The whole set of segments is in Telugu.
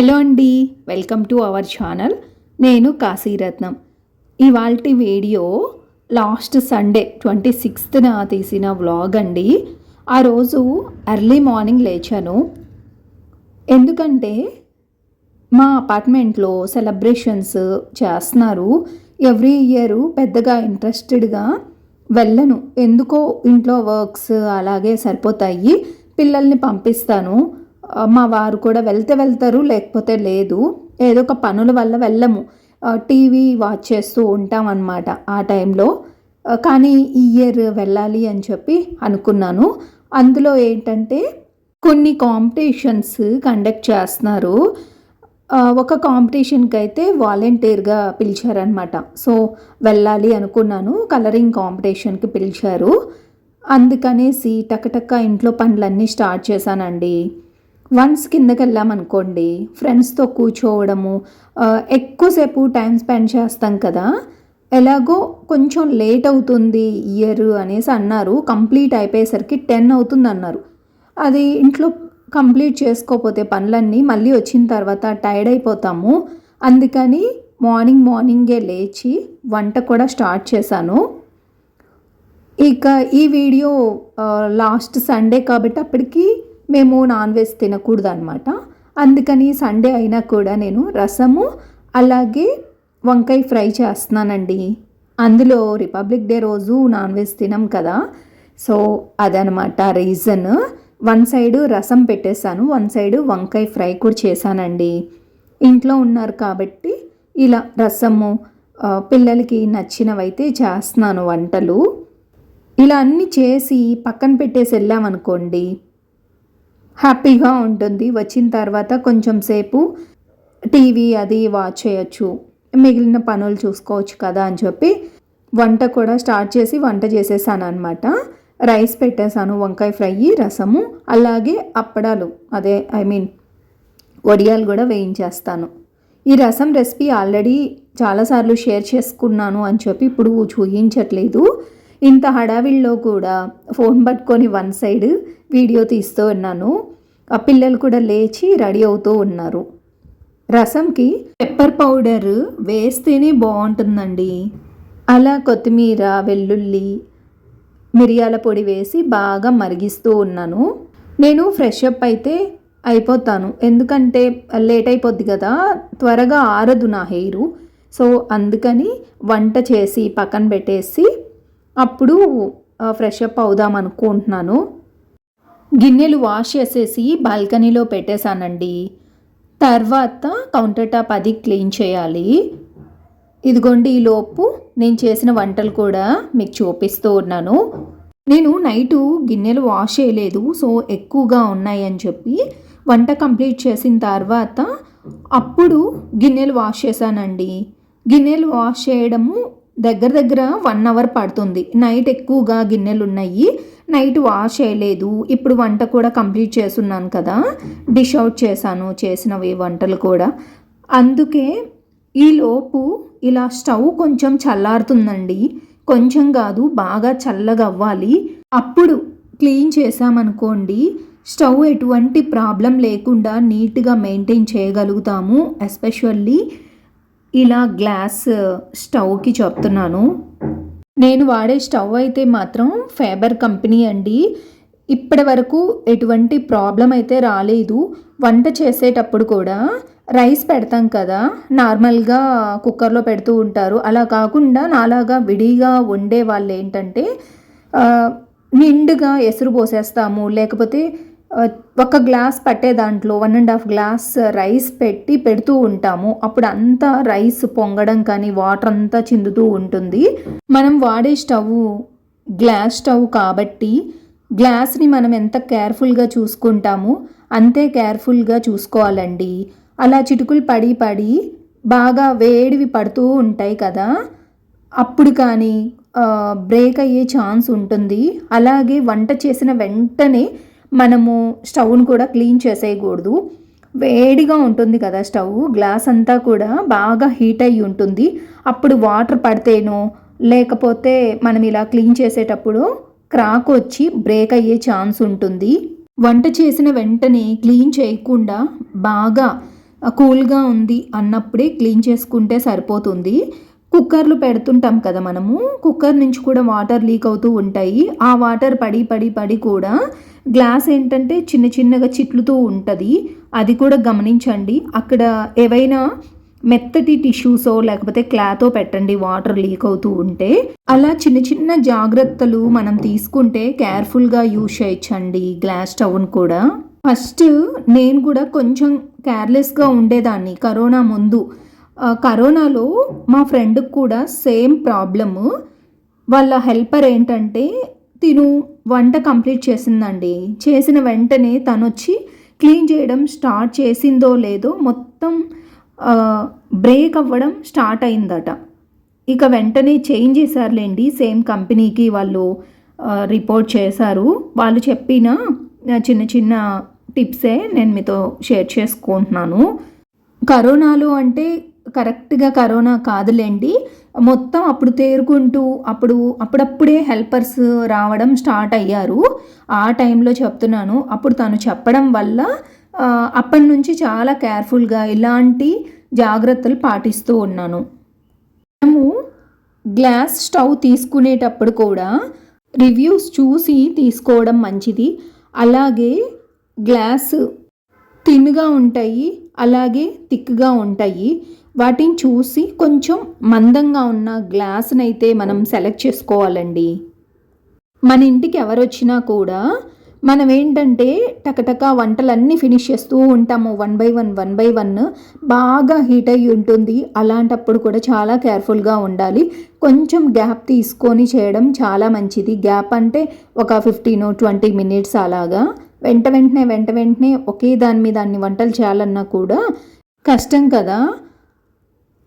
హలో అండి వెల్కమ్ టు అవర్ ఛానల్. నేను కాశీరత్నం. ఇవాల్టి వీడియో లాస్ట్ సండే ట్వంటీ సిక్స్త్న తీసిన వ్లాగ్ అండి. ఆ రోజు ఎర్లీ మార్నింగ్ లేచాను. ఎందుకంటే మా అపార్ట్మెంట్లో సెలబ్రేషన్స్ చేస్తున్నారు. ఎవ్రీ ఇయర్ పెద్దగా ఇంట్రెస్టెడ్గా వెళ్ళను. ఎందుకో ఇంట్లో వర్క్స్ అలాగే సరిపోతాయి. పిల్లల్ని పంపిస్తాను. మా వారు కూడా వెళ్తే వెళ్తారు లేకపోతే లేదు. ఏదో ఒక పనుల వల్ల వెళ్ళము. టీవీ వాచ్ చేస్తూ ఉంటాం అన్నమాట ఆ టైంలో. కానీ ఈ ఇయర్ వెళ్ళాలి అని చెప్పి అనుకున్నాను. అందులో ఏంటంటే కొన్ని కాంపిటీషన్స్ కండక్ట్ చేస్తున్నారు. ఒక కాంపిటీషన్కి అయితే వాలంటీర్గా పిలిచారనమాట సో వెళ్ళాలి అనుకున్నాను. కలరింగ్ కాంపిటీషన్కి పిలిచారు. అందుకనేసి టకటక ఇంట్లో పనులన్నీ స్టార్ట్ చేశానండి. వన్స్ కిందకి వెళ్ళామనుకోండి ఫ్రెండ్స్తో కూర్చోవడము ఎక్కువసేపు టైం స్పెండ్ చేస్తాం కదా ఎలాగో కొంచెం లేట్ అవుతుంది ఇయర్ అనేసి అన్నారు కంప్లీట్ అయిపోయేసరికి టెన్ అవుతుంది అన్నారు అది ఇంట్లో కంప్లీట్ చేసుకోపోతే పనులన్నీ మళ్ళీ వచ్చిన తర్వాత టైర్డ్ అయిపోతాము. అందుకని మార్నింగ్ మార్నింగే లేచి వంట కూడా స్టార్ట్ చేశాను. ఇక ఈ వీడియో లాస్ట్ సండే కాబట్టి అప్పటికి మేము నాన్ వెజ్ తినకూడదు అనమాట అందుకని సండే అయినా కూడా నేను రసము అలాగే వంకాయ ఫ్రై చేస్తున్నానండి. అందులో రిపబ్లిక్ డే రోజు నాన్ వెజ్ తినం కదా. సో అదనమాట రీజన్. వన్ సైడ్ రసం పెట్టేశాను వన్ సైడ్ వంకాయ ఫ్రై కూడా చేశానండి. ఇంట్లో ఉన్నారు కాబట్టి ఇలా రసము పిల్లలకి నచ్చినవైతే చేస్తున్నాను వంటలు. ఇలా అన్నీ చేసి పక్కన పెట్టేసి వెళ్ళామనుకోండి హ్యాపీగా ఉంటుంది. వచ్చిన తర్వాత కొంచెం సేపు టీవీ అది వాచ్ చేయొచ్చు. మిగిలిన పనులు చూసుకోవచ్చు కదా అని చెప్పి వంట కూడా స్టార్ట్ చేసి వంట చేసేసాను అనమాట రైస్ పెట్టేశాను వంకాయ ఫ్రై రసము అలాగే అప్పడాలు. అదే ఐ మీన్ వడియాలు కూడా వేయించేస్తాను. ఈ రసం రెసిపీ ఆల్రెడీ చాలాసార్లు షేర్ చేసుకున్నాను అని చెప్పి ఇప్పుడు చూయించట్లేదు ఇంత హడావిల్లో కూడా ఫోన్ పట్టుకొని వన్ సైడ్ వీడియో తీస్తూ ఉన్నాను. ఆ పిల్లలు కూడా లేచి రెడీ అవుతూ ఉన్నారు. రసంకి పెప్పర్ పౌడర్ వేస్తేనే బాగుంటుందండి. అలా కొత్తిమీర వెల్లుల్లి మిరియాల పొడి వేసి బాగా మరిగిస్తూ ఉన్నాను. నేను ఫ్రెష్ అప్ అయితే అయిపోతాను. ఎందుకంటే లేట్ అయిపోద్ది కదా త్వరగా ఆరదు నా హెయిర్ సో అందుకని వంట చేసి పక్కన పెట్టేసి అప్పుడు ఫ్రెష్ అప్ అవుదాం అనుకుంటున్నాను. గిన్నెలు వాష్ చేసేసి బాల్కనీలో పెట్టేశానండి. తర్వాత కౌంటర్ టాప్ అది క్లీన్ చేయాలి. ఇదిగోండి ఈ లోపు నేను చేసిన వంటలు కూడా మీకు చూపిస్తూ ఉన్నాను. నేను నైటు గిన్నెలు వాష్ చేయలేదు సో ఎక్కువగా ఉన్నాయి అని చెప్పి వంట కంప్లీట్ చేసిన తర్వాత అప్పుడు గిన్నెలు వాష్ చేశానండి. గిన్నెలు వాష్ చేయడము దగ్గర దగ్గర వన్ అవర్ పడుతుంది. నైట్ ఎక్కువగా గిన్నెలు ఉన్నాయి. నైట్ వాష్ చేయలేదు. ఇప్పుడు వంట కూడా కంప్లీట్ చేస్తున్నాను కదా. డిష్ అవుట్ చేశాను. చేసినవి వంటలు కూడా. అందుకే ఈలోపు ఇలా స్టవ్ కొంచెం చల్లారుతుందండి. కొంచెం కాదు బాగా చల్లగా అవ్వాలి అప్పుడు క్లీన్ చేసామనుకోండి స్టవ్ ఎటువంటి ప్రాబ్లం లేకుండా నీట్గా మెయింటైన్ చేయగలుగుతాము ఎస్పెషల్లీ ఇలా గ్లాస్ స్టవ్కి చెప్తున్నాను. నేను వాడే స్టవ్ అయితే మాత్రం ఫేబర్ కంపెనీ అండి. ఇప్పటి వరకు ఎటువంటి ప్రాబ్లం అయితే రాలేదు. వంట చేసేటప్పుడు కూడా రైస్ పెడతాం కదా నార్మల్గా కుక్కర్లో పెడుతూ ఉంటారు. అలా కాకుండా నాలాగా విడిగా వండే వాళ్ళు ఏంటంటే నిండుగా ఎసురు పోసేస్తాము. లేకపోతే ఒక గ్లాస్ పట్టే దాంట్లో one and half glass rice పెట్టి పెడుతూ ఉంటాము. అప్పుడు అంతా రైస్ పొంగడం కానీ వాటర్ అంతా చిందుతూ ఉంటుంది. మనం వాడే స్టవ్ గ్లాస్ స్టవ్ కాబట్టి గ్లాస్ని మనం ఎంత కేర్ఫుల్గా చూసుకుంటామో అంతే కేర్ఫుల్గా చూసుకోవాలండి. అలా చిటుకులు పడి పడి బాగా వేడివి పడుతూ ఉంటాయి కదా అప్పుడు కానీ బ్రేక్ అయ్యే ఛాన్స్ ఉంటుంది. అలాగే వంట చేసిన వెంటనే మనము స్టవ్ను కూడా క్లీన్ చేసేయకూడదు. వేడిగా ఉంటుంది కదా స్టవ్. గ్లాస్ అంతా కూడా బాగా హీట్ అయి ఉంటుంది. అప్పుడు వాటర్ పడితేనో లేకపోతే మనం ఇలా క్లీన్ చేసేటప్పుడు క్రాక్ వచ్చి బ్రేక్ అయ్యే ఛాన్స్ ఉంటుంది. వంట చేసిన వెంటనే క్లీన్ చేయకుండా బాగా కూల్గా ఉంది అన్నప్పుడే క్లీన్ చేసుకుంటే సరిపోతుంది. కుక్కర్లు పెడుతుంటాం కదా మనము. కుక్కర్ నుంచి కూడా వాటర్ లీక్ అవుతూ ఉంటాయి. ఆ వాటర్ పడి పడి పడి కూడా గ్లాస్ ఏంటంటే చిన్న చిన్నగా చిట్లుతూ ఉంటుంది. అది కూడా గమనించండి. అక్కడ ఏవైనా మెత్తటి టిష్యూసో లేకపోతే క్లాతో పెట్టండి వాటర్ లీక్ అవుతూ ఉంటే. అలా చిన్న చిన్న జాగ్రత్తలు మనం తీసుకుంటే కేర్ఫుల్గా యూజ్ చేయొచ్చండి గ్లాస్ స్టవ్ను కూడా. ఫస్ట్ నేను కూడా కొంచెం కేర్లెస్గా ఉండేదాన్ని కరోనా ముందు. కరోనాలో మా ఫ్రెండ్కి కూడా సేమ్ ప్రాబ్లము వాళ్ళ హెల్పర్ ఏంటంటే తిను వంట కంప్లీట్ చేసిందండి. చేసిన వెంటనే తను వచ్చి క్లీన్ చేయడం స్టార్ట్ చేసిందో లేదో మొత్తం బ్రేక్ అవ్వడం స్టార్ట్ అయిందట. ఇక వెంటనే చేంజ్ చేశారులేండి సేమ్ కంపెనీకి వాళ్ళు రిపోర్ట్ చేశారు. వాళ్ళు చెప్పిన చిన్న చిన్న టిప్సే నేను మీతో షేర్ చేసుకుంటున్నాను. కరోనాలో అంటే కరెక్ట్గా కరోనా కాదులేండి. మొత్తం అప్పుడు తేరుకుంటూ అప్పుడు అప్పుడప్పుడే హెల్పర్స్ రావడం స్టార్ట్ అయ్యారు. ఆ టైంలో చెప్తున్నాను అప్పుడు తను చెప్పడం వల్ల అప్పటి నుంచి చాలా కేర్ఫుల్గా ఇలాంటి జాగ్రత్తలు పాటిస్తూ ఉన్నాను. మనము గ్లాస్ స్టవ్ తీసుకునేటప్పుడు కూడా రివ్యూస్ చూసి తీసుకోవడం మంచిది. అలాగే గ్లాస్ తిన్గా ఉంటాయి అలాగే థిక్గా ఉంటాయి. వాటిని చూసి కొంచెం మందంగా ఉన్న గ్లాస్ని అయితే మనం సెలెక్ట్ చేసుకోవాలండి. మన ఇంటికి ఎవరు వచ్చినా కూడా మనం ఏంటంటే టకటక వంటలన్నీ ఫినిష్ చేస్తూ ఉంటాము. One by one one by one బాగా హీట్ అయ్యి ఉంటుంది. అలాంటప్పుడు కూడా చాలా కేర్ఫుల్గా ఉండాలి. కొంచెం గ్యాప్ తీసుకొని చేయడం చాలా మంచిది. గ్యాప్ అంటే ఒక ఫిఫ్టీన్ ట్వంటీ మినిట్స్ అలాగా. వెంట వెంటనే వెంట వెంటనే ఒకే దాని మీద అన్ని వంటలు చేయాలన్నా కూడా కష్టం కదా.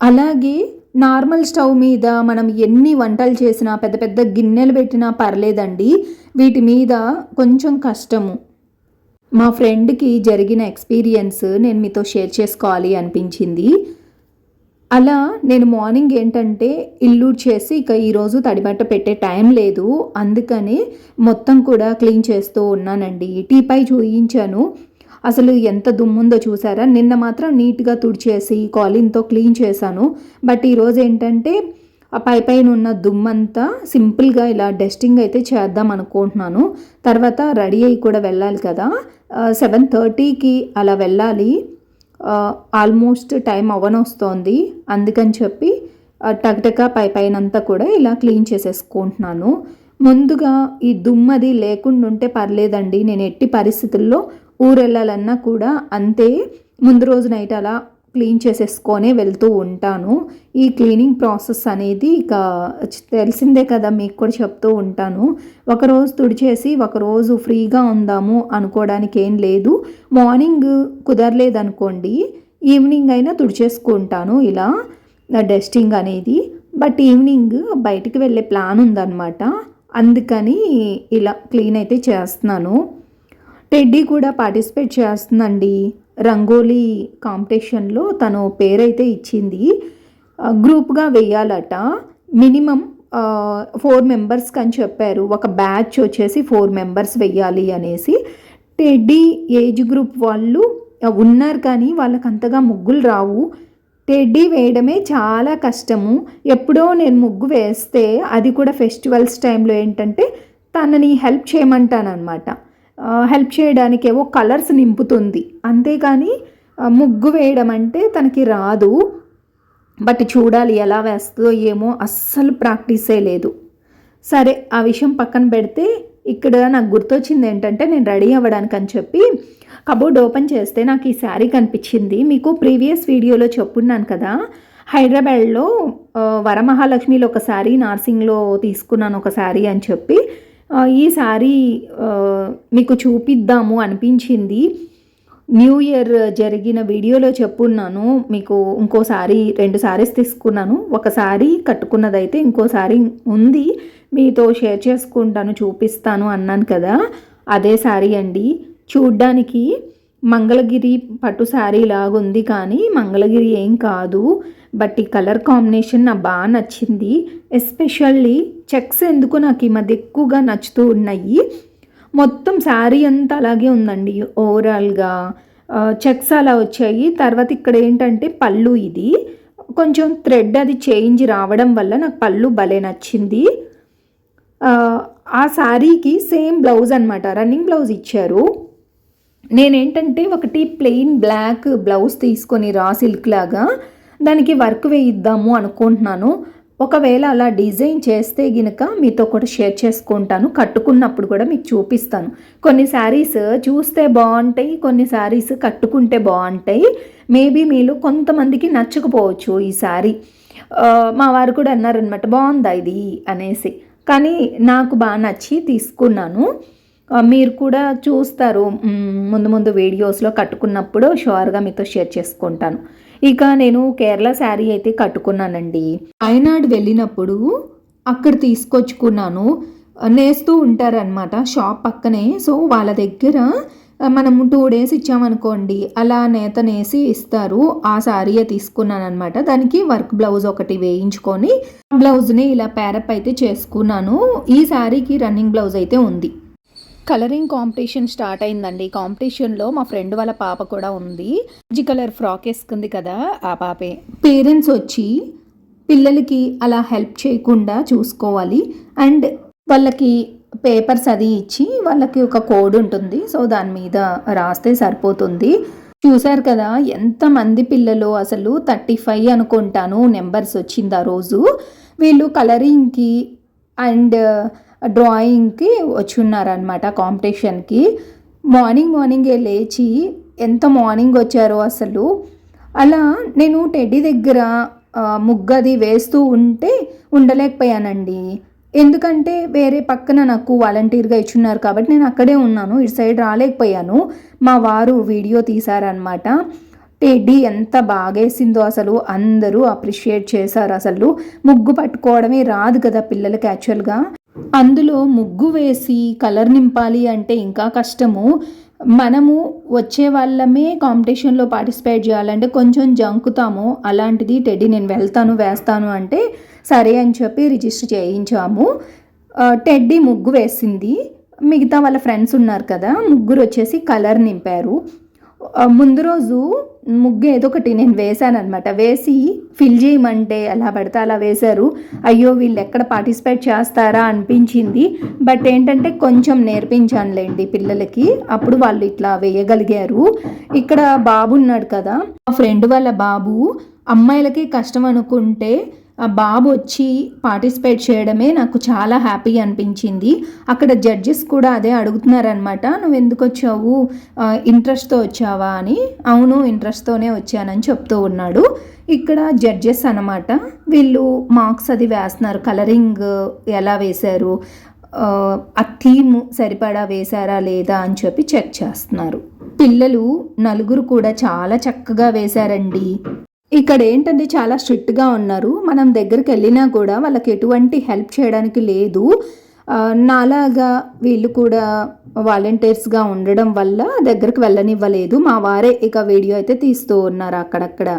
అలాగే నార్మల్ స్టవ్ మీద మనం ఎన్ని వంటలు చేసినా పెద్ద పెద్ద గిన్నెలు పెట్టినా పర్లేదండి. వీటి మీద కొంచెం కష్టము. మా ఫ్రెండ్కి జరిగిన ఎక్స్పీరియన్స్ నేను మీతో షేర్ చేసుకోవాలి అనిపించింది. అలా నేను మార్నింగ్ ఏంటంటే ఇల్లు చేసి ఇక ఈరోజు తడిబట్ట పెట్టే టైం లేదు. అందుకని మొత్తం కూడా క్లీన్ చేస్తూ ఉన్నానండి. టీపై చూయించాను. అసలు ఎంత దుమ్ముందో చూసారా? నిన్న మాత్రం నీట్గా తుడిచేసి కాలిన్తో క్లీన్ చేశాను. బట్ ఈరోజు ఏంటంటే ఆ పై పైన ఉన్న దుమ్మంతా సింపుల్గా ఇలా డస్టింగ్ అయితే చేద్దాం అనుకుంటున్నాను. తర్వాత రెడీ అయ్యి కూడా వెళ్ళాలి కదా. సెవెన్ థర్టీకి అలా వెళ్ళాలి. ఆల్మోస్ట్ టైం అవ్వనొస్తోంది అందుకని చెప్పి టక్టక పై పైనంతా కూడా ఇలా క్లీన్ చేసేసుకుంటున్నాను. ముందుగా ఈ దుమ్మది లేకుండా ఉంటే పర్లేదండి. నేను ఎట్టి పరిస్థితుల్లో ఊరెళ్ళాలన్నా కూడా అంతే ముందు రోజు నైట్ అలా క్లీన్ చేసేసుకొనే వెళ్తూ ఉంటాను. ఈ క్లీనింగ్ ప్రాసెస్ అనేది ఇక తెలిసిందే కదా మీకు కూడా చెప్తూ ఉంటాను. ఒకరోజు తుడిచేసి ఒకరోజు ఫ్రీగా ఉందాము అనుకోవడానికి ఏం లేదు. మార్నింగ్ కుదరలేదనుకోండి ఈవినింగ్ అయినా తుడిచేసుకుంటాను ఇలా డస్టింగ్ అనేది. బట్ ఈవినింగ్ బయటికి వెళ్ళే ప్లాన్ ఉందన్నమాట. అందుకని ఇలా క్లీన్ అయితే చేస్తున్నాను. టెడ్డీ కూడా పార్టిసిపేట్ చేస్తుందండి. రంగోలీ కాంపిటీషన్లో తను పేరైతే ఇచ్చింది. గ్రూప్గా వేయాలట. మినిమం ఫోర్ మెంబర్స్కి అని చెప్పారు. ఒక బ్యాచ్ వచ్చేసి ఫోర్ మెంబర్స్ వెయ్యాలి అనేసి. టెడ్డీ ఏజ్ గ్రూప్ వాళ్ళు ఉన్నారు కానీ వాళ్ళకి అంతగా ముగ్గులు రావు. టెడ్డీ వేయడమే చాలా కష్టము. ఎప్పుడో నేను ముగ్గు వేస్తే అది కూడా ఫెస్టివల్స్ టైంలో ఏంటంటే తనని హెల్ప్ చేయమంటానమాట హెల్ప్ చేయడానికి ఏవో కలర్స్ నింపుతుంది. అంతేకాని ముగ్గు వేయడం అంటే తనకి రాదు. బట్ చూడాలి ఎలా వేస్తుందో ఏమో అస్సలు ప్రాక్టీసే లేదు. సరే ఆ విషయం పక్కన పెడితే ఇక్కడ నాకు గుర్తొచ్చింది ఏంటంటే నేను రెడీ అవ్వడానికి అని చెప్పి కబోర్డ్ ఓపెన్ చేస్తే నాకు ఈ శారీ కనిపించింది. మీకు ప్రీవియస్ వీడియోలో చెప్పున్నాను కదా హైదరాబాద్లో వరమహాలక్ష్మిలో ఒక శారీ నార్సింగ్లో తీసుకున్నాను ఒక శారీ అని చెప్పి. ఈ శారీ మీకు చూపిద్దాము అనిపించింది. న్యూ ఇయర్ జరిగిన వీడియోలో చెప్పున్నాను మీకు ఇంకోసారి రెండు సారీస్ తీసుకున్నాను. ఒకసారి కట్టుకున్నదైతే ఇంకోసారి ఉంది మీతో షేర్ చేసుకుంటాను చూపిస్తాను అన్నాను కదా. అదే సారీ అండి. చూడ్డానికి మంగళగిరి పట్టు శారీ లాగుంది కానీ మంగళగిరి ఏం కాదు. బట్ ఈ కలర్ కాంబినేషన్ నాకు బాగా నచ్చింది. ఎస్పెషల్లీ చెక్స్ ఎందుకు నాకు ఈ మధ్య ఎక్కువగా నచ్చుతూ ఉన్నాయి. మొత్తం శారీ అంతా అలాగే ఉందండి. ఓవరాల్గా చెక్స్ అలా వచ్చాయి. తర్వాత ఇక్కడ ఏంటంటే పళ్ళు ఇది. కొంచెం థ్రెడ్ అది చేంజ్ రావడం వల్ల నాకు పళ్ళు భలే నచ్చింది. ఆ, ఆ శారీకి సేమ్ బ్లౌజ్ అనమాట రన్నింగ్ బ్లౌజ్ ఇచ్చారు. నేనేంటంటే ఒకటి ప్లెయిన్ బ్లాక్ బ్లౌజ్ తీసుకొని రా సిల్క్ లాగా దానికి వర్క్ వేయిద్దాము అనుకుంటున్నాను. ఒకవేళ అలా డిజైన్ చేస్తే గినక మీతో కూడా షేర్ చేసుకుంటాను. కట్టుకున్నప్పుడు కూడా మీకు చూపిస్తాను. కొన్ని శారీస్ చూస్తే బాగుంటాయి కొన్ని శారీస్ కట్టుకుంటే బాగుంటాయి. మేబీ మీరు కొంతమందికి నచ్చకపోవచ్చు ఈ శారీ. మా వారు కూడా అన్నారనమాట బాగుందా ఇది? అనేసి. కానీ నాకు బాగా నచ్చి తీసుకున్నాను. మీరు కూడా చూస్తారు. ముందు ముందు వీడియోస్లో కట్టుకున్నప్పుడు షూర్గా మీతో షేర్ చేసుకుంటాను. ఇక నేను కేరళ శారీ అయితే కట్టుకున్నానండి. వయనాడు వెళ్ళినప్పుడు అక్కడ తీసుకొచ్చుకున్నాను. నేస్తూ ఉంటారనమాట షాప్ పక్కనే. సో వాళ్ళ దగ్గర మనం టూ డేస్ ఇచ్చామనుకోండి అలా నేత నేసి ఇస్తారు. ఆ శారీయే తీసుకున్నాను అనమాట దానికి వర్క్ బ్లౌజ్ ఒకటి వేయించుకొని బ్లౌజ్ని ఇలా ప్యారప్ అయితే చేసుకున్నాను. ఈ శారీకి రన్నింగ్ బ్లౌజ్ అయితే ఉంది. కలరింగ్ కాంపిటీషన్ స్టార్ట్ అయిందండి. కాంపిటీషన్లో మా ఫ్రెండ్ వాళ్ళ పాప కూడా ఉంది. జి కలర్ ఫ్రాక్ వేసుకుంది కదా ఆ పాపే. పేరెంట్స్ వచ్చి పిల్లలకి అలా హెల్ప్ చేయకుండా చూసుకోవాలి. అండ్ వాళ్ళకి పేపర్స్ అది ఇచ్చి వాళ్ళకి ఒక కోడ్ ఉంటుంది. సో దాని మీద రాస్తే సరిపోతుంది. చూశారు కదా ఎంతమంది పిల్లలు అసలు థర్టీ ఫైవ్ అనుకుంటాను నెంబర్స్ వచ్చింది ఆ రోజు. వీళ్ళు కలరింగ్కి అండ్ డ్రాయింగ్కి వచ్చి ఉన్నారనమాట కాంపిటీషన్కి. మార్నింగ్ మార్నింగే లేచి ఎంత మార్నింగ్ వచ్చారో అసలు. అలా నేను టెడ్డీ దగ్గర ముగ్గది వేస్తూ ఉంటే ఉండలేకపోయానండి. ఎందుకంటే వేరే పక్కన నాకు వాలంటీర్గా ఇచ్చున్నారు కాబట్టి నేను అక్కడే ఉన్నాను ఇటు సైడ్ రాలేకపోయాను. మా వారు వీడియో తీశారనమాట టెడ్డీ ఎంత బాగేసిందో అసలు అందరూ అప్రిషియేట్ చేశారు అసలు. ముగ్గు పట్టుకోవడమే రాదు కదా పిల్లలకి యాక్చువల్గా. అందులో ముగ్గు వేసి కలర్ నింపాలి అంటే ఇంకా కష్టము. మనము వచ్చే వాళ్ళమే కాంపిటీషన్లో పార్టిసిపేట్ చేయాలంటే కొంచెం జంకుతాము. అలాంటిది టెడ్డీ నేను వెళ్తాను వేస్తాను అంటే సరే అని చెప్పి రిజిస్టర్ చేయించాము. టెడ్డీ ముగ్గు వేసింది. మిగతా వాళ్ళ ఫ్రెండ్స్ ఉన్నారు కదా ముగ్గురు వచ్చేసి కలర్ నింపారు. ముందు రోజు ముగ్గు ఏదో ఒకటి నేను వేశాను అనమాట వేసి ఫిల్ చేయమంటే అలా పడితే అలా వేశారు. అయ్యో వీళ్ళు ఎక్కడ పార్టిసిపేట్ చేస్తారా అనిపించింది. బట్ ఏంటంటే కొంచెం నేర్పించానులేండి పిల్లలకి. అప్పుడు వాళ్ళు ఇట్లా వేయగలిగారు. ఇక్కడ బాబు ఉన్నాడు కదా. మా ఫ్రెండ్ వాళ్ళ బాబు అమ్మాయిలకి కష్టం అనుకుంటే బాబు వచ్చి పార్టిసిపేట్ చేయడమే నాకు చాలా హ్యాపీ అనిపించింది. అక్కడ జడ్జెస్ కూడా అదే అడుగుతున్నారనమాట నువ్వు ఎందుకు వచ్చావు? ఇంట్రెస్ట్తో వచ్చావా? అని. అవును ఇంట్రెస్ట్తోనే వచ్చానని చెప్తూ ఉన్నాడు. ఇక్కడ జడ్జెస్ అనమాట వీళ్ళు మార్క్స్ అది వేస్తున్నారు. కలరింగ్ ఎలా వేశారు? ఆ, ఆ థీమ్ సరిపడా వేశారా లేదా అని చెప్పి చెక్ చేస్తున్నారు. పిల్లలు నలుగురు కూడా చాలా చక్కగా వేశారండి. ఇక్కడ ఏంటంటే చాలా స్ట్రిక్ట్గా ఉన్నారు. మనం దగ్గరికి వెళ్ళినా కూడా వాళ్ళకి ఎటువంటి హెల్ప్ చేయడానికి లేదు. నాలాగా వీళ్ళు కూడా వాలంటీర్స్గా ఉండడం వల్ల దగ్గరికి వెళ్ళనివ్వలేదు. మా వారే ఇక వీడియో అయితే తీస్తూ ఉన్నారు అక్కడక్కడ.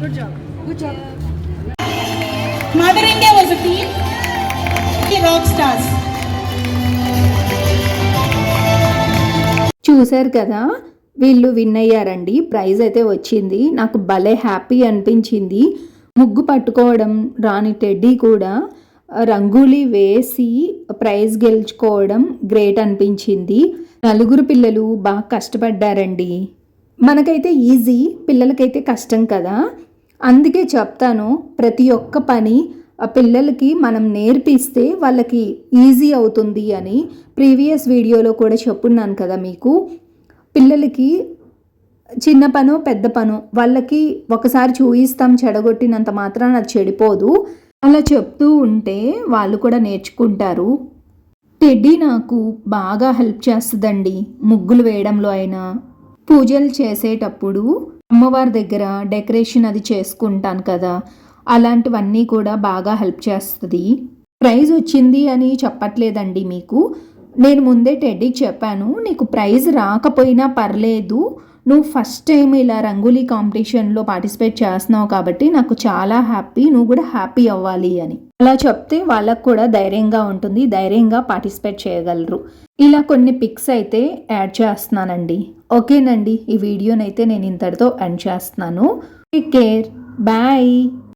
Good job. Good job. Mother India was a team. Rock stars. చూశారు కదా వీళ్ళు విన్ అయ్యారండి ప్రైజ్ అయితే వచ్చింది నాకు భలే హ్యాపీ అనిపించింది ముగ్గు పట్టుకోవడం రాని టెడ్డీ కూడా రంగోలీ వేసి ప్రైజ్ గెలుచుకోవడం గ్రేట్ అనిపించింది నలుగురు పిల్లలు బాగా కష్టపడ్డారండి మనకైతే ఈజీ పిల్లలకైతే కష్టం కదా అందుకే చెప్తాను ప్రతి ఒక్క పని ఆ పిల్లలకి మనం నేర్పిస్తే వాళ్ళకి ఈజీ అవుతుంది అని ప్రీవియస్ వీడియోలో కూడా చెప్పున్నాను కదా మీకు. పిల్లలకి చిన్న పను పెద్ద పను వాళ్ళకి ఒకసారి చూయిస్తాం చెడగొట్టినంత మాత్రాన అది చెడిపోదు. అలా చెప్తూ ఉంటే వాళ్ళు కూడా నేర్చుకుంటారు. టెడ్డీ నాకు బాగా హెల్ప్ చేస్తుందండి ముగ్గులు వేయడంలో అయినా. పూజలు చేసేటప్పుడు అమ్మవారి దగ్గర డెకరేషన్ అది చేసుకుంటాను కదా అలాంటివన్నీ కూడా బాగా హెల్ప్ చేస్తుంది. ప్రైజ్ వచ్చింది అని చెప్పట్లేదండి మీకు. నేను ముందే టెడ్డీకి చెప్పాను నీకు ప్రైజ్ రాకపోయినా పర్లేదు నువ్వు ఫస్ట్ టైం ఇలా రంగోలీ కాంపిటీషన్లో పార్టిసిపేట్ చేస్తున్నావు కాబట్టి నాకు చాలా హ్యాపీ నువ్వు కూడా హ్యాపీ అవ్వాలి అని. అలా చెప్తే వాళ్ళకు కూడా ధైర్యంగా ఉంటుంది ధైర్యంగా పార్టిసిపేట్ చేయగలరు. ఇలా కొన్ని పిక్స్ అయితే యాడ్ చేస్తున్నానండి. ఓకేనండి ఈ వీడియోనైతే నేను ఇంతటితో ఎండ్ చేస్తున్నాను. Take care bye